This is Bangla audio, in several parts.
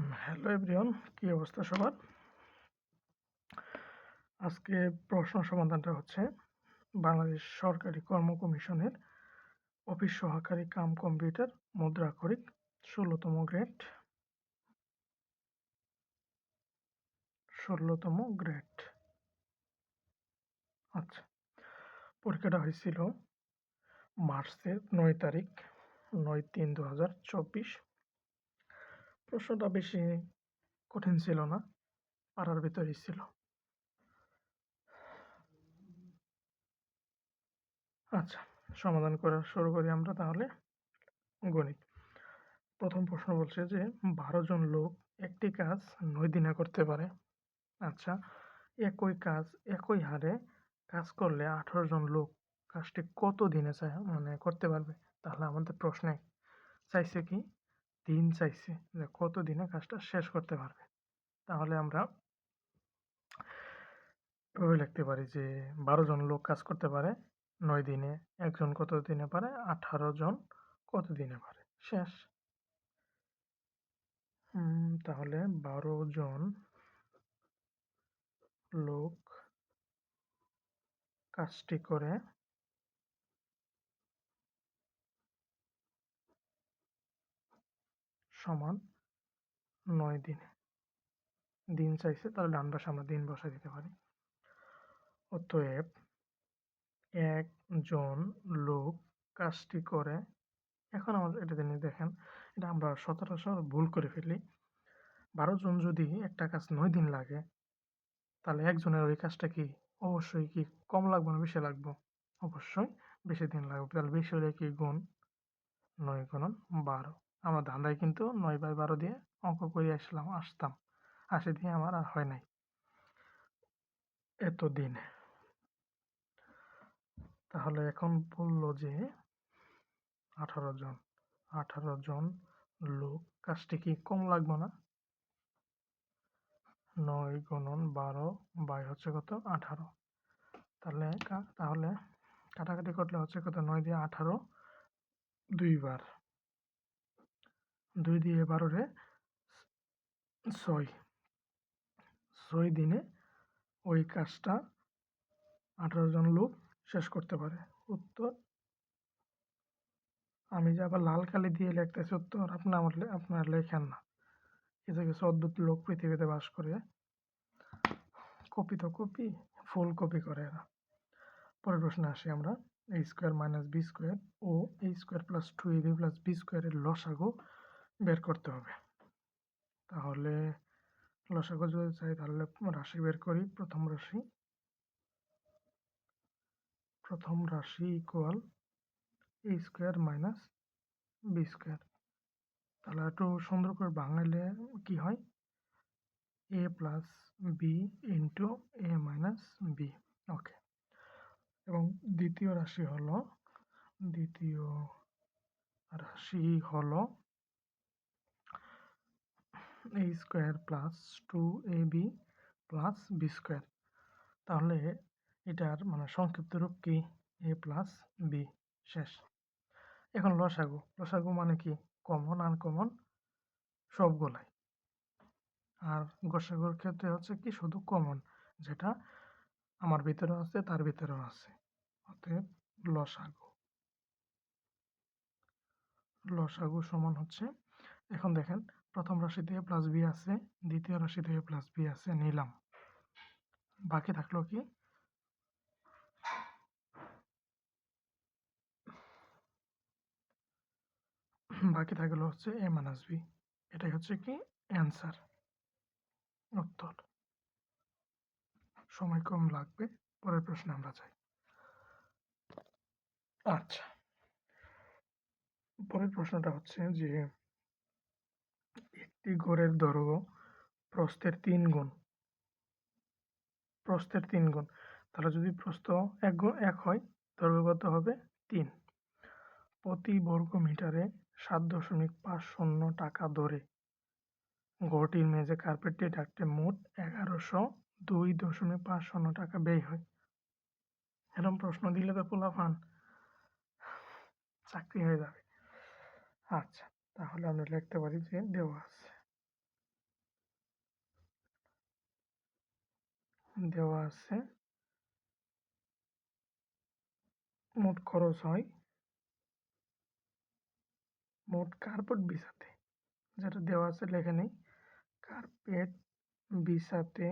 হ্যালো এভরিওয়ান কি অবস্থা সবার? আজকে প্রশ্ন সমাধানটা হচ্ছে, বাংলাদেশ সরকারি কর্ম কমিশনের অফিস সহকারী কাম কম্পিউটার মুদ্রা মুদ্রাক্ষরিক ষোলোতম গ্রেড ষোলোতম গ্রেড আচ্ছা পরীক্ষাটা হয়েছিল মার্চের নয় তারিখ, নয় তিন দু হাজার চব্বিশ। প্রশ্নটা বেশি কঠিন ছিল না, পাড়ার ভিতরেই ছিল। আচ্ছা সমাধান করা শুরু করি আমরা তাহলে। গণিত। প্রথম প্রশ্ন বলছে যে, বারো জন লোক একটি কাজ নয় দিনে করতে পারে। আচ্ছা একই কাজ একই হারে কাজ করলে আঠারো জন লোক কাজটি কত দিনে চায় মানে করতে পারবে? তাহলে আমাদের প্রশ্নে চাইছে কি? দিন চাইছে যে কত দিনে কাজটা শেষ করতে পারবে। তাহলে আমরা এভাবে লিখতে পারি যে বারো জন লোক কাজ করতে পারে, নয় দিনে। একজন কত দিনে পারে? আঠারো জন কত দিনে পারে? শেষ। তাহলে বারো জন লোক কাজটি করে সমান নয় দিনে। দিন চাইছে, তাহলে ডান পাশে আমরা দিন বসাই দিতে পারি। অতএব একজন লোক কাজটি করে, এখন আমাদের এটা জিনিস দেখেন, এটা আমরা সচরাচর ভুল করে ফেলি। বারো জন যদি একটা কাজ নয় দিন লাগে, তাহলে একজনের ওই কাজটা কি অবশ্যই কি কম লাগবে না বেশি লাগবে? অবশ্যই বেশি দিন লাগবে। তাহলে বেশি হলে কি গুণ? নয় গুণন বারো। আমার ধান্দায় কিন্তু নয় বাই বারো দিয়ে অঙ্ক করে আসলাম, আসতাম। আসে দিয়ে আমার আর হয় নাই। এত দিন তাহলে এখন বলল যে আঠারো জন আঠারো জন লোক, কাজটি কি কম লাগবে না? নয় গুণন বারো বাই হচ্ছে কত? আঠারো। তাহলে তাহলে কাটাকাটি করলে হচ্ছে কত? নয় দিয়ে আঠারো দুইবার দুই দিয়ে বারোরে ছয়। ছয় দিনে ওই কাজটা আঠারো জন লোক শেষ করতে পারে। উত্তর? আমি যে আবার লাল কালি দিয়ে লিখতেছি, উত্তর আপনি আমার আপনার লেখেন না। কিছু কিছু অদ্ভুত লোক পৃথিবীতে বাস করে। কপি তো কপি, ফুল কপি করে এরা। পরের প্রশ্নে আসি আমরা। A square minus B square O A square plus two A B plus B স্কোয়ারের লসাগু বের করতে হবে। তাহলে লসাগু যদি চাই তাহলে রাশি বের করি, প্রথম রাশি। প্রথম রাশি equal A square minus B square তাহলে একটু সুন্দর করে বাঙালে কি হয়? A plus B into A minus B okay এবং দ্বিতীয় রাশি হলো, দ্বিতীয় রাশি হলো A square plus two A B plus B square তাহলে এটার মানে সংক্ষিপ্ত রূপ কি? এ প্লাস বি শেষ। এখন লসাগু। লসাগু মানে কি? কমন আনকমন সবগুলাই। আর গসাগুর ক্ষেত্রে হচ্ছে কি? শুধু কমন যেটা আমার ভিতরে আছে, তার ভিতরেও আছে। অতএব লসাগু। লসাগু সমান হচ্ছে, এখন দেখেন প্রথম রাশি থেকে প্লাস বি আছে, দ্বিতীয় রাশি থেকে প্লাস বি আছে, নিলাম। বাকি থাকল কি? বাকি থাকল হচ্ছে এ মাইনাস বি এটাই হচ্ছে কি? অ্যান্সার উত্তর। সময় কম লাগবে, পরের প্রশ্নে আমরা যাই আচ্ছা। পরের প্রশ্নটা হচ্ছে যে একটি ঘরের দৈর্ঘ্য প্রস্থের তিন গুণ। প্রস্থের তিন গুণ। তাহলে যদি প্রস্থ এক এক হয়, দৈর্ঘ্য কত হবে? তিন। প্রতি বর্গ মিটারে সাত দশমিক পাঁচ শূন্য টাকা দরে। ঘরটির মেঝে কার্পেটটি ডাকতে মোট এগারোশো দুই দশমিক পাঁচ শূন্য টাকা ব্যয় হয়। এরকম প্রশ্ন দিলে তো পোলাফান চাকরি হয়ে যাবে। আচ্ছা তাহলে আমরা লিখতে পারি যে দেওয়া আছে। দেওয়া আছে। মোট খরচ হয় মোট কার্পেট বিছাতে, যেটা দেওয়া আছে লেখে নেই। কার্পেট বিছাতে,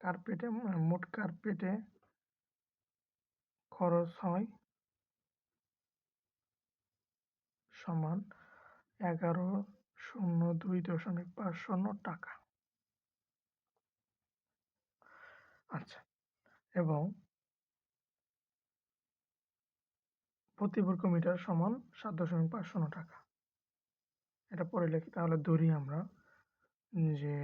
কার্পেটে মোট কার্পেটে খরচ হয় সমান এগারো শূন্য দুই দশমিক পাঁচ শূন্য টাকা। আচ্ছা। এবং প্রতি বর্গ মিটার সমান সাত দশমিক পাঁচ শূন্য টাকা। এটা পরে লিখি তাহলে ধরি আমরা যে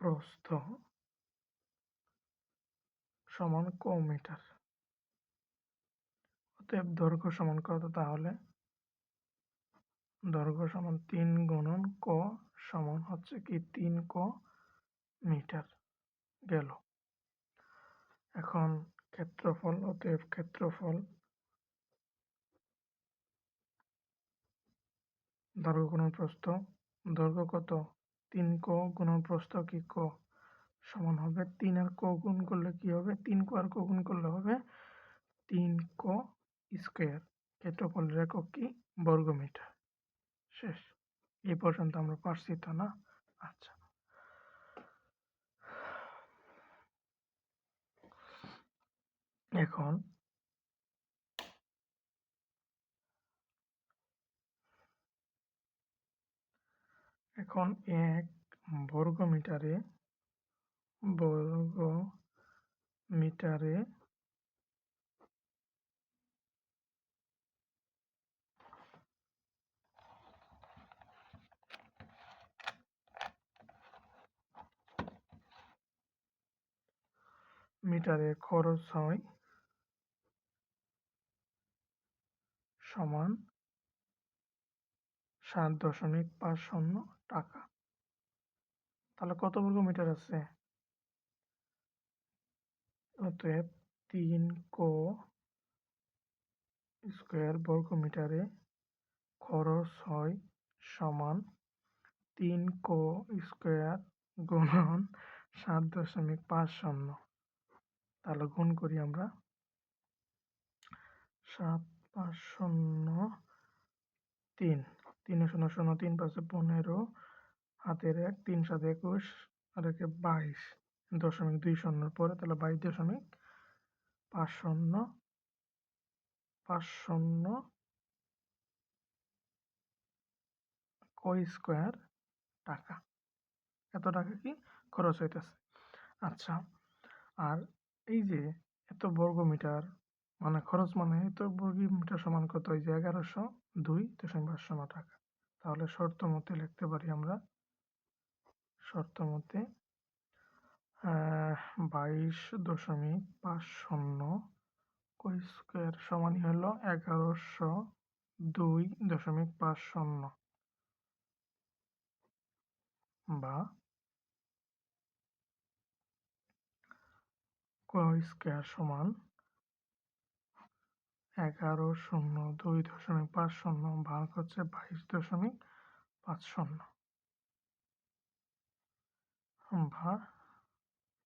প্রস্থ সমান ক মিটার। অতএব দৈর্ঘ্য সমান কত তাহলে? দৈর্ঘ্য সমান তিন গুণন ক সমান হচ্ছে কি তিন ক মিটার গেল। এখন ক্ষেত্রফল, অতএব ক্ষেত্রফল দৈর্ঘ্য গুণন প্রস্থ দৈর্ঘ্য কত তিন ক গুণন প্রস্থ কি ক? সমান হবে তিন আর ক গুণ করলে কি হবে? তিন ক আর ক গুণ করলে হবে তিন ক স্কোয়ার। ক্ষেত্রফলের একক কি? বর্গমিটার। শেষ। এই পর্যন্ত আমরা পারছি তো না? আচ্ছা। এখন এখন এক বর্গ মিটারে বর্গ মিটারে মিটারে খরচ হয় সমান সাত দশমিক পাঁচ শূন্য টাকা। তাহলে কত বর্গ মিটার আছে? অতএব তিন কো স্কোয়ার বর্গ মিটারে খরচ হয় সমান তিন কো স্কোয়ার গুণন সাত দশমিক পাঁচ শূন্য। তাহলে গুণ করি আমরা সাত পাঁচ শূন্য তিন। তিন শূন্য শূন্য তিন, পাঁচে পনেরো। হাতের এক, তিন, সাত, একুশ, আর একে বাইশ। দশমিক দুই শূন্যর পরে, তাহলে বাইশ দশমিক পাঁচ শূন্য পাঁচ শূন্য কই স্কোয়ার টাকা। এত টাকা কি খরচ হইতেছে। আচ্ছা আর এই যে এত বর্গ মিটার মানে খরচ মানে এত বর্গ মিটার সমান কত? এই যে এগারোশো, দুই দশমিক পাঁচ শূন্য টাকা। তাহলে শর্ত মতে লিখতে পারি আমরা। শর্ত মতে বাইশ দশমিক পাঁচ শূন্য কই স্কোয়ার সমানই হলো এগারোশো দুই দশমিক পাঁচ শূন্য বা কয় স্কোয়ার সমান এগারো শূন্য, দুই দশমিক পাঁচ শূন্য, ভাগ হচ্ছে বাইশ দশমিক পাঁচ শূন্য।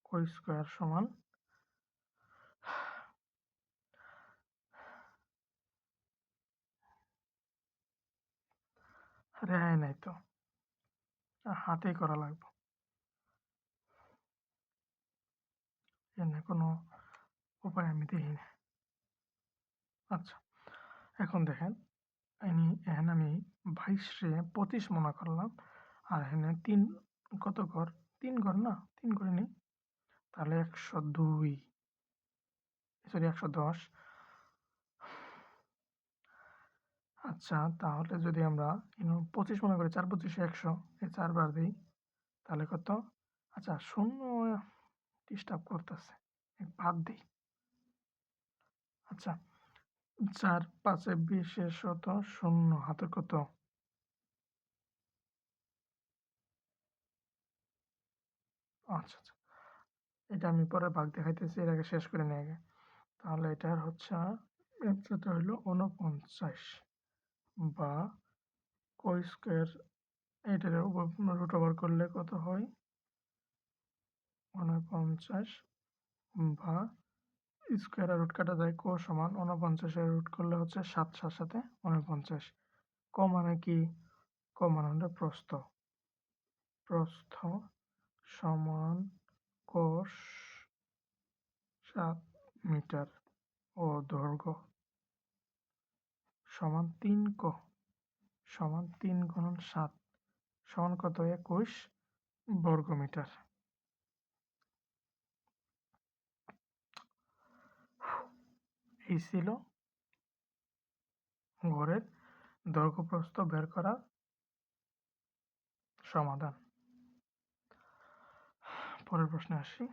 কয় স্কোয়ার সমান রেহাই নাই তো, হাতেই করা লাগবে। এনে কোনো উপায় আমি দেখি না। আচ্ছা এখন দেখেন, এনি এখানে আমি বাইশে পঁচিশ মনে করলাম, আর এখানে তিন, কত ঘর? তিন ঘর না? তিন করে নিই? তাহলে একশো দুই। সরি, একশো দশ। আচ্ছা তাহলে যদি আমরা পঁচিশ মনে করি, চার পঁচিশে একশো এই চারবার দিই, তাহলে কত? আচ্ছা শূন্য ডিস্টার্ব করতেছে বাদ দিই। আচ্ছা চার পাঁচে বিশে শত শূন্য হাতে কত? আচ্ছা আচ্ছা। এটা আমি পরে ভাগ দেখাইতেছি, এর আগে শেষ করে নিয়ে আগে। তাহলে এটার হচ্ছে অ্যান্সারটা হইল উনপঞ্চাশ বা কই স্কোয়ার, এটার রুট ওভার করলে কত হয়? উনপঞ্চাশ বা স্কোয়ার রুট কাটা যায় ক সমান উনপঞ্চাশের রুট করলে হচ্ছে সাত সাত সাথে উনপঞ্চাশ ক মানে কি? ক মানে হলো প্রস্থ। প্রস্থ সমান কোষ সাত মিটার ও দৈর্ঘ্য সমান তিন ক। সমান তিন গুণন সাত সমান কত? একুশ বর্গমিটার। এই ছিল ঘরের দৈর্ঘ্য প্রস্থ বের করা সমাধান। পরের প্রশ্নে আসি।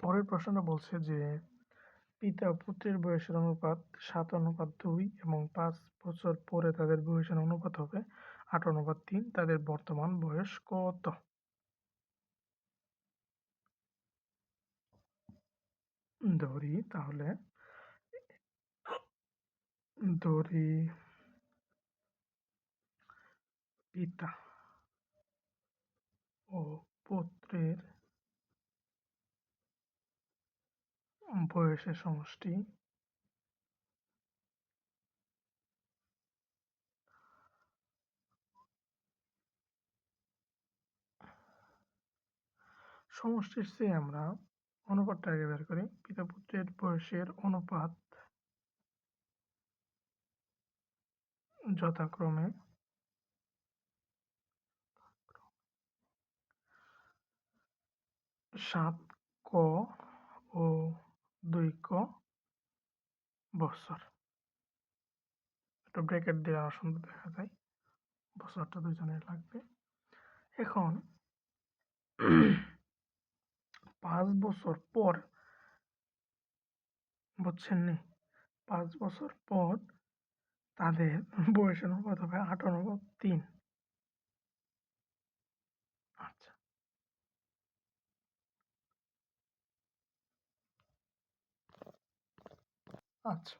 পরের প্রশ্নটা বলছে যে, পিতা পুত্রের বয়সের অনুপাত সাত, অনুপাত দুই এবং পাঁচ বছর পরে তাদের বয়সের অনুপাত হবে আট, অনুপাত তিন। তাদের বর্তমান বয়স কত? ধরি তাহলে ধরি পিতা ও পুত্রের বয়সের সমষ্টি সমষ্টির চেয়ে আমরা অনুপাতটা আগে বের করি। পিতা পুত্রের বয়সের অনুপাত যথাক্রমে সাত ক ও দুই ক বছর। একটু ব্রেকেট দিয়ে আমার সুন্দর দেখা যায়, বছরটা দুজনের লাগবে। এখন পাঁচ বছর পর, বুঝছেন নি? পাঁচ বছর পর তাদের বয়সের অনুপাত হবে আট অনুপাত তিন। আচ্ছা। আচ্ছা।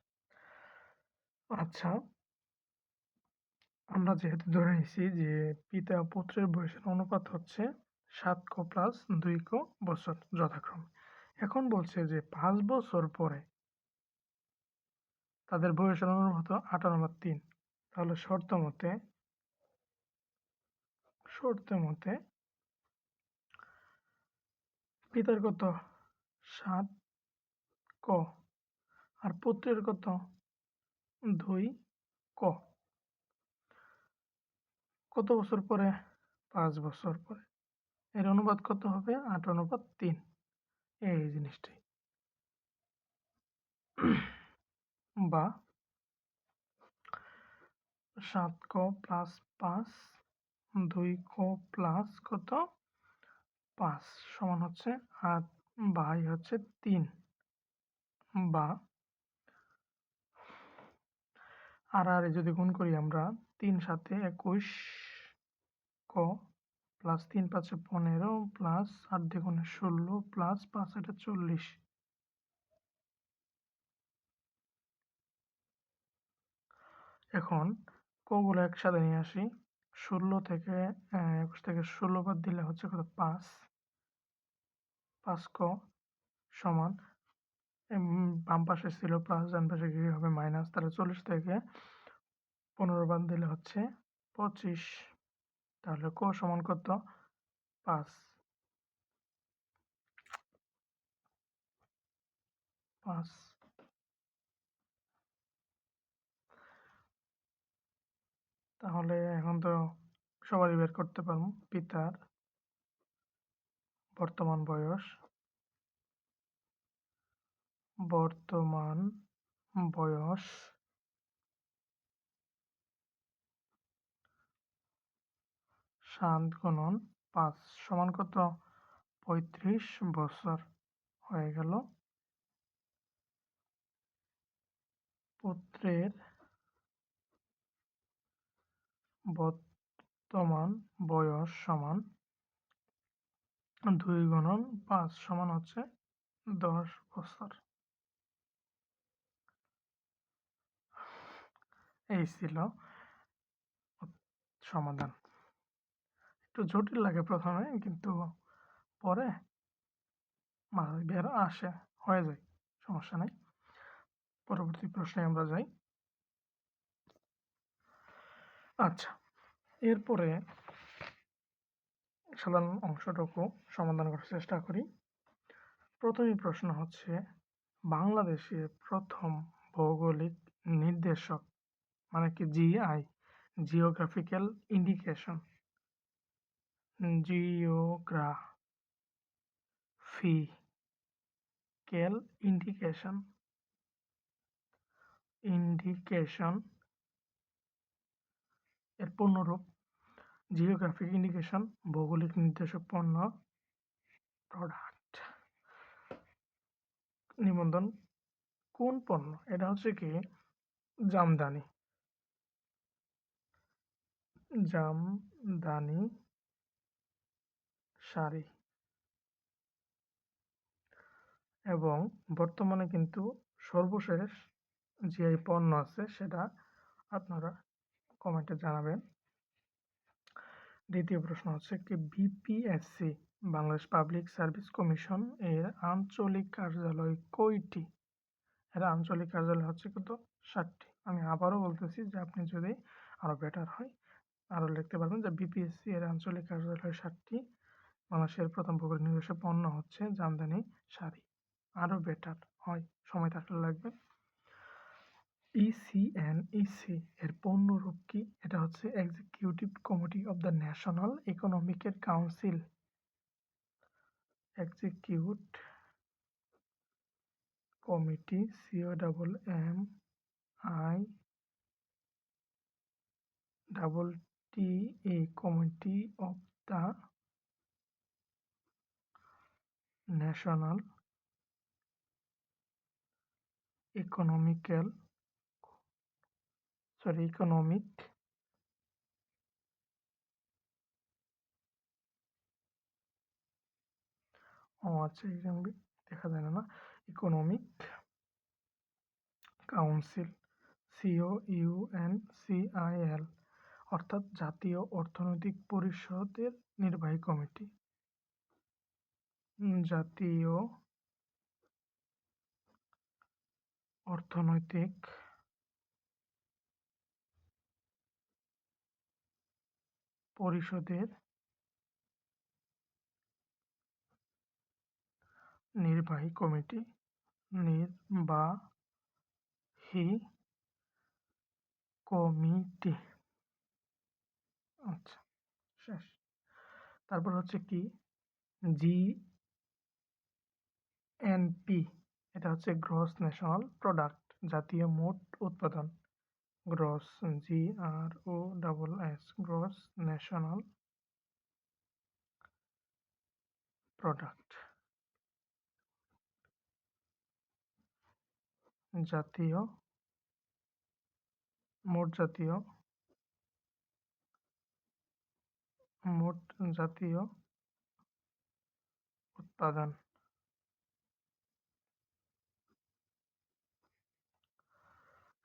আচ্ছা। আমরা যেহেতু ধরে নিছি যে পিতা পুত্রের বয়সের অনুপাত হচ্ছে সাত ক প্লাস দুই ক বছর যথাক্রমে। এখন বলছে যে পাঁচ বছর পরে তাদের বয়সের অনুপাত আট নম্বর তিন। তাহলে শর্ত মতে শর্ত মতে পিতার কত? সাত ক। আর পুত্রের কত? দুই ক। কত বছর পরে? পাঁচ বছর পরে। এর অনুপাত কত হবে? আট অনুপাত তিন। এই জিনিসটি। বা সাত ক প্লাস পাঁচ, দুই ক প্লাস কত? পাঁচ সমান হচ্ছে আট বাই হচ্ছে তিন। বা আর আর যদি গুণ করি আমরা, তিন সাথে একুশ ক প্লাস তিন পাঁচে পনেরো প্লাস আট দ্বিগুণে ষোলো প্লাস পাঁচ এটা চল্লিশ। এখন কগুলো একসাথে নিয়ে আসি। ষোলো থেকে একুশ থেকে ষোলো বাদ দিলে হচ্ছে কত? পাঁচ। পাঁচ ক সমান। বাম পাশে ছিল প্লাস ডান পাশে কি হবে? মাইনাস তাহলে চল্লিশ থেকে পনেরো বাদ দিলে হচ্ছে পঁচিশ। তাহলে ক সমান কত? পাঁচ। পাঁচ। তাহলে এখন তো সবারই বের করতে পারব, পিতার বর্তমান বয়স। বর্তমান বয়স সাত গুণন পাঁচ সমান কত? পঁয়ত্রিশ বছর হয়ে গেল। পুত্রের বর্তমান বয়স সমান দুই গুণন পাঁচ সমান হচ্ছে দশ বছর। এই ছিল সমাধান। একটু জটিল লাগে প্রথমে, কিন্তু পরে মাথায় বের আসে, হয়ে যায়, সমস্যা নাই। পরবর্তী প্রশ্নে আমরা যাই। আচ্ছা এরপরে সাধারণ অংশটুকু সমাধান করার চেষ্টা করি। প্রথমই প্রশ্ন হচ্ছে বাংলাদেশের প্রথম ভৌগোলিক নির্দেশক মানে কি GI geographical indication geographical indication indication এর পূর্ণরূপ জিওগ্রাফিক ইন্ডিকেশন ভৌগোলিক নির্দেশক পণ্য প্রোডাক্ট নিবন্ধন, কোন পণ্য? এটা হচ্ছে কি? জামদানি। জামদানি শাড়ি। এবং বর্তমানে কিন্তু সর্বশেষ যে পণ্য আছে সেটা আপনারা কমেন্টে জানাবেন। দ্বিতীয় প্রশ্ন হচ্ছে কি BPSC Bangladesh public service commission এর আঞ্চলিক কার্যালয় কয়টি? এর আঞ্চলিক কার্যালয় হচ্ছে কত? ষাটটি আমি আবারও বলতেছি যে আপনি যদি আরও বেটার হয় আরও লিখতে পারবেন যে বিপিএসসি এর আঞ্চলিক কার্যালয় ষাটটি বাংলাদেশের প্রথম পুকুর নিবেশে পণ্য হচ্ছে জামদানি, শাড়ি। আরও বেটার হয়, সময় থাকলে লাগবে। ইসিএনইসি এর পূর্ণরূপ কি? এটা হচ্ছে executive committee of the national ইকোনমিকের council execute committee C O double M I double T E committee of the national economical sorry economic ও আচ্ছা এখানে দেখা যায় না economic council C O U N C I L অর্থাৎ জাতীয় অর্থনৈতিক পরিষদের নির্বাহী কমিটি। জাতীয় অর্থনৈতিক পরিষদের নির্বাহী কমিটি নির্বাহী কমিটি। আচ্ছা শেষ। তারপর হচ্ছে কি? জি এনপি এটা হচ্ছে গ্রস ন্যাশনাল প্রোডাক্ট জাতীয় মোট উৎপাদন। Gross G R O double S gross national product জাতীয়, মোট জাতীয় মোট জাতীয় উৎপাদন।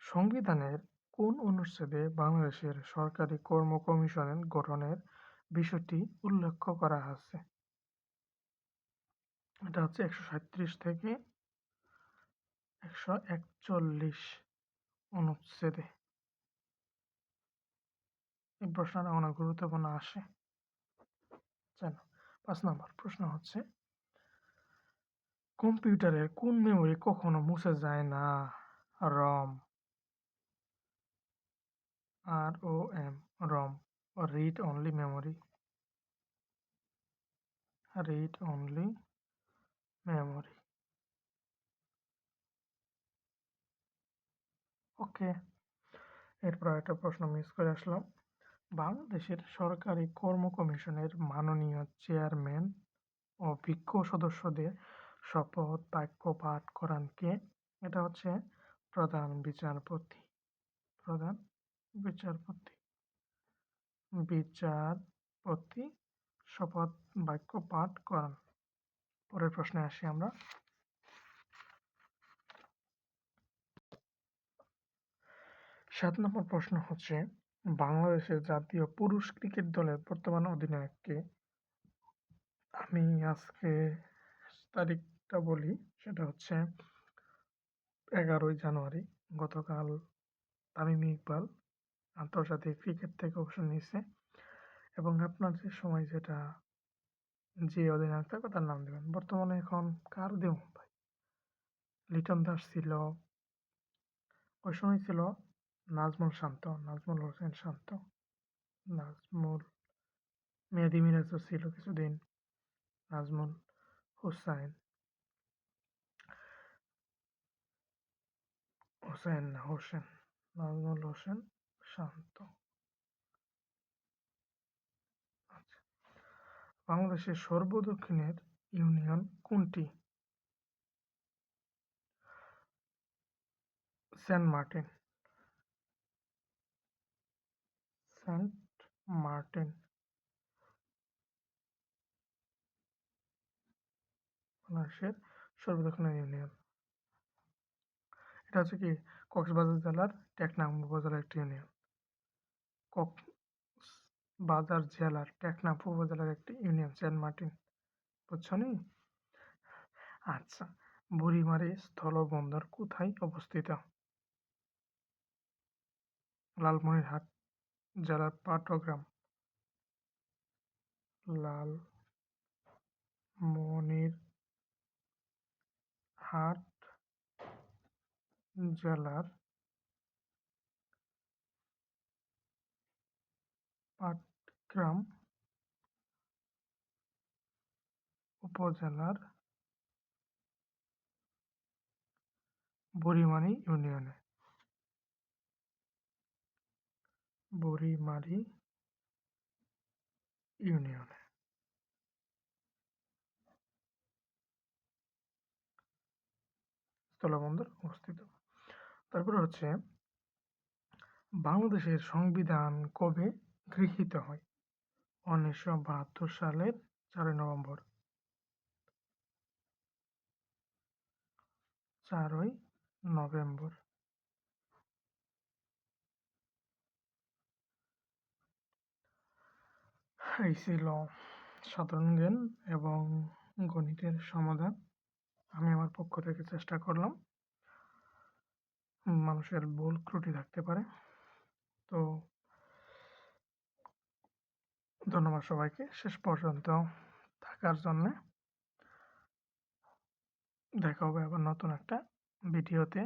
সংবিধানের কোন অনুচ্ছেদে বাংলাদেশের সরকারি কর্ম কমিশন গঠনের বিষয়টি উল্লেখ করা আছে? এটা হচ্ছে একশো সাঁত্রিশ থেকে একশো একচল্লিশ অনুচ্ছেদে। এই প্রশ্নটা অনেক গুরুত্বপূর্ণ আসে। পাঁচ নম্বর প্রশ্ন হচ্ছে, কম্পিউটারের কোন মেমোরি কখনো মুছে যায় না? ROM. O M ROM read only memory read only memory okay এরপর একটা প্রশ্ন মিস করে আসলাম। বাংলাদেশের সরকারি কর্ম কমিশনের মাননীয় চেয়ারম্যান ও বিজ্ঞ সদস্যদের শপথ বাক্য পাঠ করান কে? এটা হচ্ছে প্রধান বিচারপতি। প্রধান বিচারপতি বিচারপতি শপথ বাক্য পাঠ করান। পরের প্রশ্নে আসি আমরা। সাত নম্বর প্রশ্ন হচ্ছে, বাংলাদেশের জাতীয় পুরুষ ক্রিকেট দলের বর্তমান অধিনায়ককে আমি আজকে তারিখটা বলি, সেটা হচ্ছে এগারোই জানুয়ারি, গতকাল তামিম ইকবাল আন্তর্জাতিক ক্রিকেট থেকে অবসর নিয়েছে এবং আপনার যে সময় যেটা, যে অধিনায়ক থাকবে তার নাম দেবেন। বর্তমানে এখন কার দেব ভাই লিটন দাস ছিল, ওই সময় ছিল নাজমুল শান্ত, নাজমুল হোসেন শান্ত, নাজমুল, মেহেদি মিরাজও ছিল কিছুদিন, নাজমুল হুসাইন হোসেন হোসেন, নাজমুল হোসেন শান্ত। আচ্ছা। বাংলাদেশের সর্বদক্ষিণের ইউনিয়ন কোনটি? Saint Martin. Saint Martin. বাংলাদেশের সর্বদক্ষিণের ইউনিয়ন। এটা হচ্ছে কি কক্সবাজার জেলার টেকনাম উপজেলার একটি ইউনিয়ন। কক্সবাজার জেলার টেকনাফ উপজেলার একটি ইউনিয়ন, সেন্ট মার্টিন। বুঝছ নি? আচ্ছা বুড়িমারি স্থলবন্দর কোথায় অবস্থিত? লালমনিরহাট জেলার পাটগ্রাম। লাল মনির হাট জেলার পাটগ্রাম উপজেলার বুড়িমারি ইউনিয়নে। বুড়িমারি ইউনিয়নে। স্থলবন্দর অবস্থিত। তারপরে হচ্ছে, বাংলাদেশের সংবিধান কবে গৃহীত হয়? উনিশশো বাহাত্তর সালের চারই নভেম্বর। চারই নভেম্বর। এই ছিল সাধারণ জ্ঞান এবং গণিতের সমাধান। আমি আমার পক্ষ থেকে চেষ্টা করলাম। মানুষের ভুল ত্রুটি থাকতে পারে। তো ধন্যবাদ সবাইকে। শেষ পর্যন্ত থাকার জন্যে। দেখা হবে আবার নতুন একটা ভিডিওতে।